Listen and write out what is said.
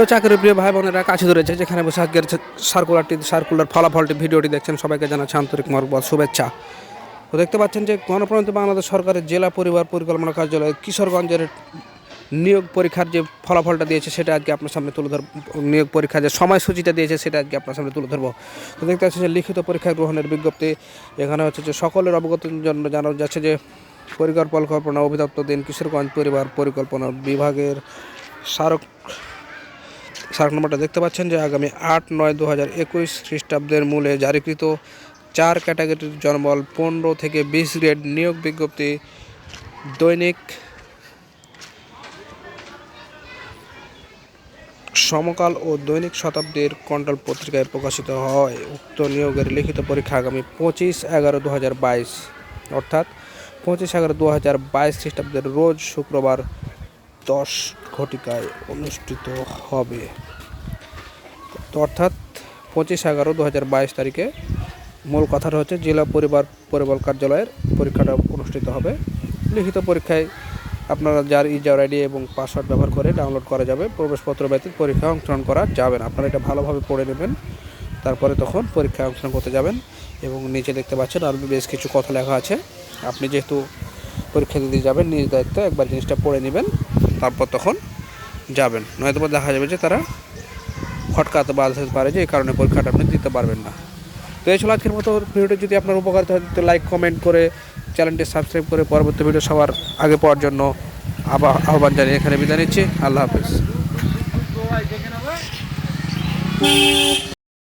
তো চাকরি প্রিয় ভাই বোনেরা কাছে ধরেছে যেখানে বসে আজকের সার্কুলারটি সার্কুলার ফলাফলটি ভিডিওটি দেখছেন সবাইকে জানাচ্ছি আন্তরিক মরকবাদ শুভেচ্ছা তো দেখতে পাচ্ছেন যে গণপ্রজাতন্ত্রী বাংলাদেশ সরকারের জেলা পরিবার পরিকল্পনা কার্যালয় কিশোরগঞ্জের নিয়োগ পরীক্ষার যে ফলাফলটা দিয়েছে সেটা আজকে আপনার সামনে তুলে ধর নিয়োগ পরীক্ষার যে সময়সূচিটা দিয়েছে সেটা আজকে আপনার সামনে তুলে ধরবো তো দেখতে পাচ্ছেন যে লিখিত পরীক্ষা গ্রহণের বিজ্ঞপ্তি এখানে হচ্ছে যে সকলের অবগতির জন্য জানানো যাচ্ছে যে পরিকল্পনা অভিদপ্তর দিন কিশোরগঞ্জ পরিবার পরিকল্পনা বিভাগের স্মারক স্মারক নম্বরটা দেখতে পাচ্ছেন যে আগামী আট নয় দু হাজার একুশ খ্রিস্টাব্দের মূলে জারিকৃত চার ক্যাটাগরির জনবল পনেরো থেকে বিশ গ্রেড নিয়োগ বিজ্ঞপ্তি দৈনিক সমকাল ও দৈনিক শতাব্দীর কন্ট্রোল পত্রিকায় প্রকাশিত হয়। উক্ত নিয়োগের লিখিত পরীক্ষা আগামী পঁচিশ এগারো দু হাজার বাইশ, অর্থাৎ পঁচিশ এগারো দু হাজার বাইশ খ্রিস্টাব্দের রোজ শুক্রবার দশ ঘটিকায় অনুষ্ঠিত হবে। তো অর্থাৎ পঁচিশ এগারো দু হাজার বাইশ তারিখে মূল কথাটা হচ্ছে জেলা পরিবার পরিবার কার্যালয়ের পরীক্ষাটা অনুষ্ঠিত হবে। লিখিত পরীক্ষায় আপনারা যার ইজার আইডি এবং পাসওয়ার্ড ব্যবহার করে ডাউনলোড করা যাবে, প্রবেশপত্র ব্যতীত পরীক্ষায় অংশগ্রহণ করা যাবে না। আপনারা এটা ভালোভাবে পড়ে নেবেন, তারপরে তখন পরীক্ষায় অংশগ্রহণ করতে যাবেন এবং নিচে দেখতে পাচ্ছেন আর বেশ কিছু কথা লেখা আছে। আপনি যেহেতু পরীক্ষা দিতে যাবেন, নিজ দায়িত্ব একবার জিনিসটা পড়ে নেবেন। তারপর তখন যাবেন। নয়তো দেখা যাবে যে তারা ফটকাতে বাধতে পারে যে এই কারণে পরীক্ষাটা আপনি দিতে পারবেন না। তো এই ছিল আজকের মতো ভিডিওটি। যদি আপনার উপকার হয় তো লাইক কমেন্ট করে চ্যানেলটি সাবস্ক্রাইব করে পরবর্তী ভিডিও সবার আগে পাওয়ার জন্য আবার আহ্বান জানিয়ে এখানে বিদায় নিচ্ছি। আল্লাহ হাফিজ।